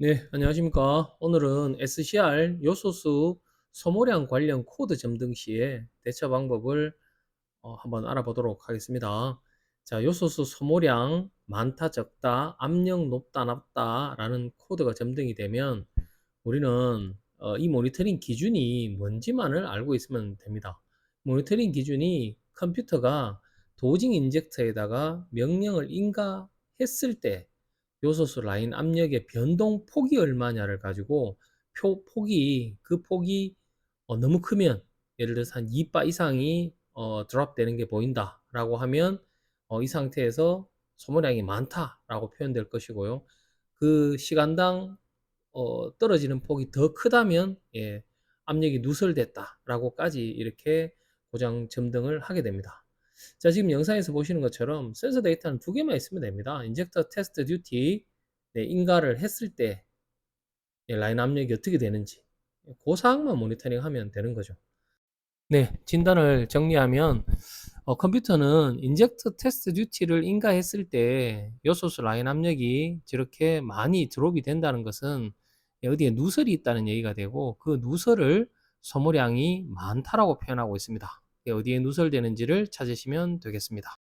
네, 안녕하십니까. 오늘은 SCR 요소수 소모량 관련 코드 점등 시에 대처 방법을 어, 한번 알아보도록 하겠습니다. 자, 요소수 소모량 많다, 적다, 압력 높다, 낮다 라는 코드가 점등이 되면 우리는 어, 이 모니터링 기준이 뭔지만을 알고 있으면 됩니다. 모니터링 기준이 컴퓨터가 도징 인젝터에다가 명령을 인가했을 때 요소수 라인 압력의 변동 폭이 얼마냐를 가지고 표 폭이 그 폭이 어, 너무 크면 예를 들어서 한 2바 이상이 어, 드롭 되는 게 보인다 라고 하면 어, 이 상태에서 소모량이 많다 라고 표현될 것이고요. 그 시간당 어, 떨어지는 폭이 더 크다면 예, 압력이 누설됐다 라고까지 이렇게 고장 점등을 하게 됩니다 자, 지금 영상에서 보시는 것처럼 센서 데이터는 두 개만 있으면 됩니다. 인젝터 테스트 듀티 네, 인가를 했을 때 예, 라인 압력이 어떻게 되는지 그 사항만 모니터링 하면 되는 거죠. 네, 진단을 정리하면 어, 컴퓨터는 인젝터 테스트 듀티를 인가했을 때 요소수 라인 압력이 저렇게 많이 드롭이 된다는 것은 어디에 누설이 있다는 얘기가 되고 그 누설을 소모량이 많다라고 표현하고 있습니다. 어디에 누설되는지를 찾으시면 되겠습니다.